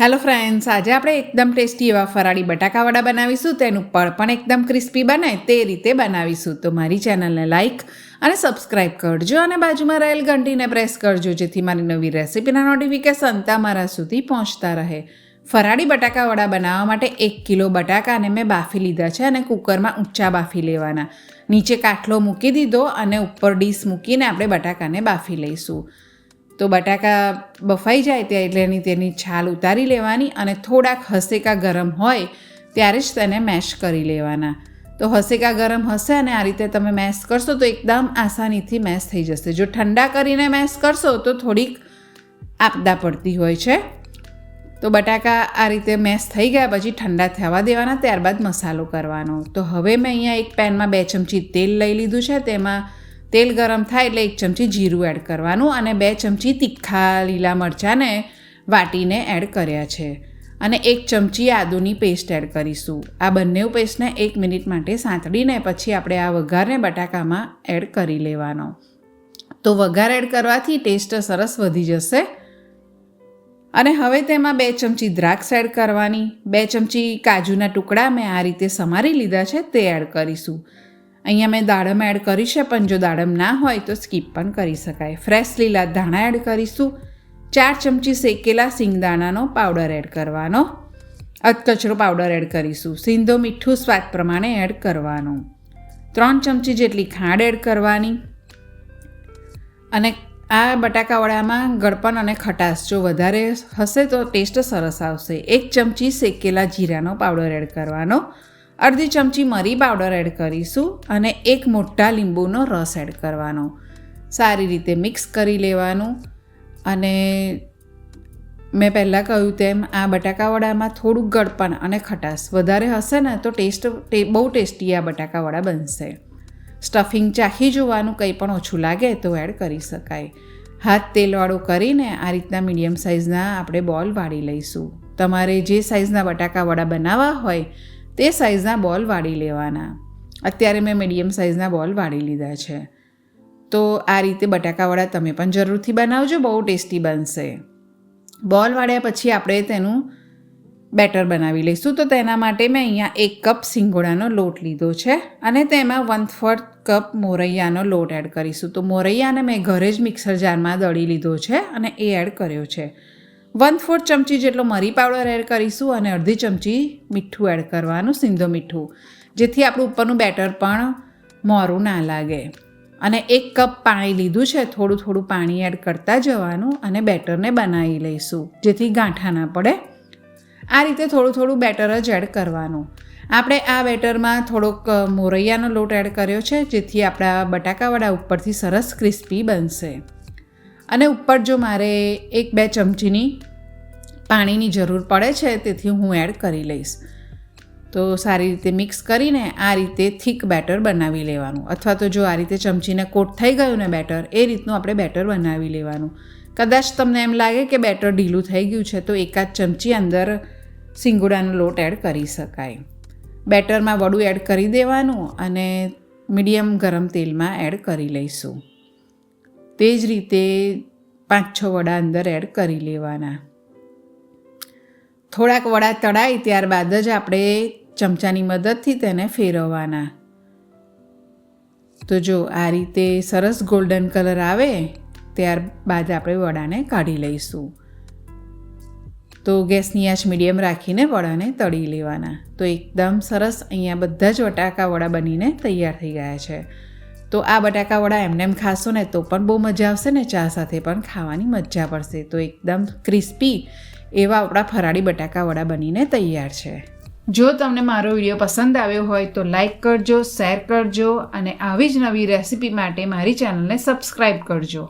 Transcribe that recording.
Hello friends આજે આપણે એકદમ ટેસ્ટી એવા ફરાળી બટાકાવડા બનાવીશું. તેનું પળ પણ એકદમ ક્રિસ્પી બને તે રીતે બનાવીશું. તો મારી ચેનલને લાઇક અને સબસ્ક્રાઇબ કરજો અને બાજુમાં રહેલ ઘંટીને પ્રેસ કરજો, જેથી મારી નવી રેસિપીના નોટિફિકેશન તમારા સુધી પહોંચતા રહે. ફરાળી બટાકાવડા બનાવવા માટે એક કિલો બટાકાને મેં બાફી લીધા છે અને કુકરમાં ઊંચા બાફી લેવાના. નીચે કાટલો મૂકી દીધો અને ઉપર ડીશ મૂકીને આપણે બટાકાને બાફી લઈશું. તો બટાકા બફાઈ જાય ત્યાં એટલે એની તેની છાલ ઉતારી લેવાની અને થોડાક હસેકા ગરમ હોય ત્યારે જ તેને મેશ કરી લેવાના. તો હસેકા ગરમ હશે અને આ રીતે તમે મેશ કરશો તો એકદમ આસાનીથી મેશ થઈ જશે. જો ઠંડા કરીને મેશ કરશો તો થોડીક આપદા પડતી હોય છે. તો બટાકા આ રીતે મેશ થઈ ગયા પછી ઠંડા થવા દેવાના ત્યારબાદ મસાલો કરવાનો. તો હવે મેં અહીંયા એક પેનમાં બે ચમચી તેલ લઈ લીધું છે. તેમાં તેલ ગરમ થાય એટલે એક ચમચી જીરું એડ કરવાનું અને બે ચમચી તીખા લીલા મરચાંને વાટીને એડ કર્યા છે. અને એક ચમચી આદુની પેસ્ટ એડ કરીશું. આ બંને પેસ્ટને એક મિનિટ માટે સાંતળીને પછી આપણે આ વઘારને બટાકામાં એડ કરી લેવાનો. તો વઘાર એડ કરવાથી ટેસ્ટ સરસ વધી જશે. અને હવે તેમાં બે ચમચી દ્રાક્ષ એડ કરવાની, બે ચમચી કાજુના ટુકડા મેં આ રીતે સમારી લીધા છે તે એડ કરીશું. અહીંયા મેં દાડમ એડ કરી છે, પણ જો દાડમ ના હોય તો સ્કીપ પણ કરી શકાય. ફ્રેશ લીલા ધાણા એડ કરીશું. ચાર ચમચી શેકેલા સિંગદાણાનો પાવડર એડ કરવાનો. અધકચરો પાવડર એડ કરીશું. સિંધો મીઠું સ્વાદ પ્રમાણે એડ કરવાનું. ત્રણ ચમચી જેટલી ખાંડ એડ કરવાની. અને આ બટાકાવડામાં ગળપણ અને ખટાશ જો વધારે હશે તો ટેસ્ટ સરસ આવશે. એક ચમચી શેકેલા જીરાનો પાવડર એડ કરવાનો. અડધી ચમચી મરી પાવડર એડ કરીશું અને એક મોટા લીંબુનો રસ એડ કરવાનો. સારી રીતે મિક્સ કરી લેવાનું. અને મેં પહેલાં કહ્યું તેમ, આ બટાકાવડામાં થોડુંક ગળપણ અને ખટાશ. વધારે હશે ને તો ટેસ્ટ બહુ ટેસ્ટી આ બટાકાવડા બનશે. સ્ટફિંગ ચાખી જોવાનું કંઈ પણ ઓછું લાગે તો એડ કરી શકાય. હાથ તેલવાળો કરીને આ રીતના મીડિયમ સાઇઝના આપણે બોલ વાળી લઈશું. તમારે જે સાઇઝના બટાકાવડા બનાવવા હોય તે સાઇઝના બોલ વાળી લેવાના. અત્યારે મેં મીડિયમ સાઇઝના બોલ વાળી લીધા છે. તો આ રીતે બટાકાવડા તમે પણ જરૂરથી બનાવજો, બહુ ટેસ્ટી બનશે. બોલ વાળ્યા પછી આપણે તેનું બેટર બનાવી લઈશું. તો તેના માટે મેં અહીંયા એક કપ સિંગોડાનો લોટ લીધો છે અને તેમાં વન ફોર્થ કપ મોરૈયાનો લોટ એડ કરીશું. તો મોરૈયાને મેં ઘરે જ મિક્સર જારમાં દળી લીધો છે અને એ એડ કર્યો છે. વન ફોર્થ ચમચી જેટલો મરી પાવડર એડ કરીશું અને અડધી ચમચી મીઠું એડ કરવાનું, સિંધો મીઠું. જેથી આપણું ઉપરનું બેટર પણ મોરું ના લાગે. અને એક કપ પાણી લીધું છે, થોડું થોડું પાણી એડ કરતા જવાનું અને બેટરને બનાવી લઈશું, જેથી ગાંઠા ના પડે. આ રીતે થોડું થોડું બેટર જ એડ કરવાનું. આપણે આ બેટરમાં થોડોક મોરૈયાનો લોટ એડ કર્યો છે, જેથી આપણા બટાકાવાળા ઉપરથી સરસ ક્રિસ્પી બનશે. અને ઉપર જો મારે એક બે ચમચીની પાણીની જરૂર પડે છે, તેથી હું એડ કરી લઈશ. તો સારી રીતે મિક્સ કરીને આ રીતે થીક બેટર બનાવી લેવાનું. અથવા તો જો આ રીતે ચમચીને કોટ થઈ ગયું ને બેટર, એ રીતનું આપણે બેટર બનાવી લેવાનું. કદાચ તમને એમ લાગે કે બેટર ઢીલું થઈ ગયું છે, તો એકાદ ચમચી અંદર સિંગોડાનો લોટ એડ કરી શકાય. બેટરમાં વડું એડ કરી દેવાનું અને મીડિયમ ગરમ તેલમાં એડ કરી લઈશું. તે જ રીતે પાંચ છ વડા અંદર એડ કરી લેવાના. થોડાક વડા તળાય ત્યારબાદ જ આપણે ચમચાની મદદથી તેને ફેરવવાના. તો જો આ રીતે સરસ ગોલ્ડન કલર આવે, ત્યારબાદ આપણે વડાને કાઢી લઈશું. તો ગેસની આંચ મીડિયમ રાખીને વડાને તળી લેવાના. તો એકદમ સરસ અહીંયા બધા જ વટાકા વડા બનીને તૈયાર થઈ ગયા છે. તો આ બટાકા વડા એમને એમ ખાશો ને તો પણ બહુ મજા આવશે ને ચા સાથે પણ ખાવાની મજા પડશે. તો એકદમ ક્રિસ્પી એવા આપણા ફરાળી બટાકાવડા બનીને તૈયાર છે. જો તમને મારો વીડિયો પસંદ આવ્યો હોય તો લાઈક કરજો શેર કરજો અને આવી જ નવી રેસિપી માટે મારી ચેનલને સબસ્ક્રાઈબ કરજો.